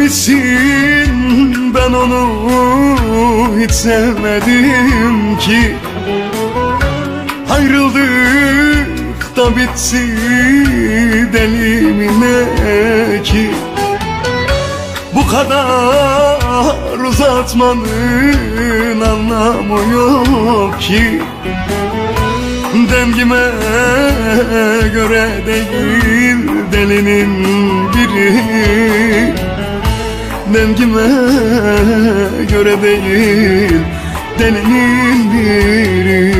misin? Ben onu hiç sevmedim ki. Ayrıldık da bitti delimine ki? Bu kadar uzatmanın anlamı yok ki. Dengime göre değil delinin biri Dengime göre değil delinin biri.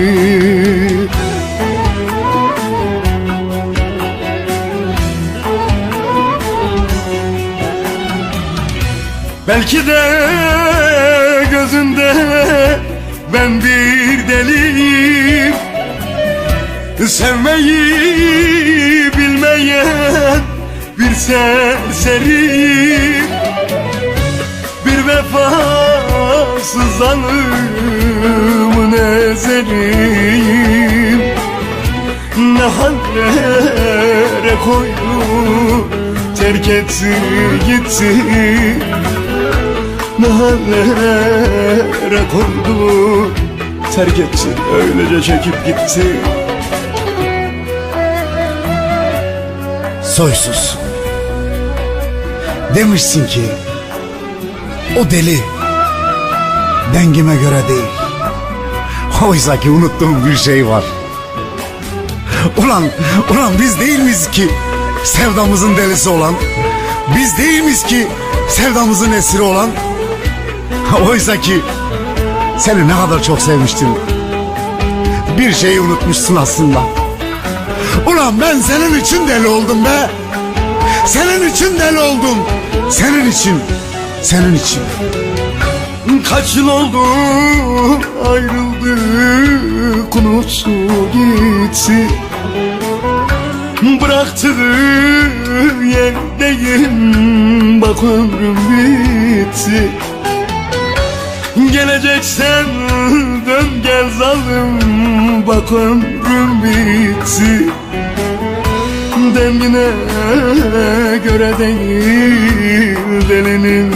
Belki de gözünde ben bir deliyim. Sevmeyi bilmeyen bir serseriyim vefasız zalımın ezeriyim Ne hallere koydu terk etti gitti Ne hallere koydu terk etti öylece çekip gitti Soysuz. Demişsin ki o deli dengime göre değil. Oysa ki unuttuğum bir şey var. Ulan, ulan biz değil miyiz ki sevdamızın delisi olan? Biz değil miyiz ki sevdamızın esiri olan? Oysa ki seni ne kadar çok sevmiştim. Bir şeyi unutmuşsun aslında. Ulan ben senin için deli oldum be. Senin için deli oldum. Senin için. Senin için. Kaç yıl oldu ayrıldık unuttu gitti Bıraktığı yerdeyim bak ömrüm bitti Geleceksen dön gel zalim bak ömrüm bitti Dengine göre değil delinin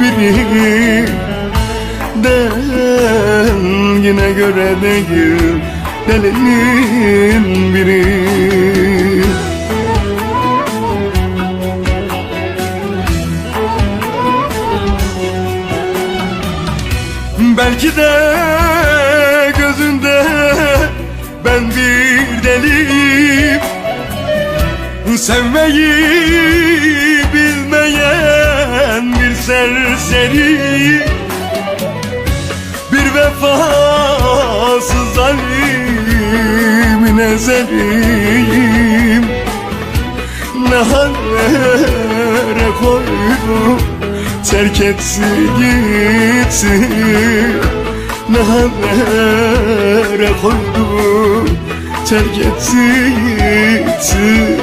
biri. Dengine göre değil delinin biri. Belki de gözünde ben bir deliyim Sevmeyi bilmeyen bir serseri Bir vefasız zalimin ezeriyim Ne hallere koydu terk etti gitti Ne hallere koydu terk etti gitti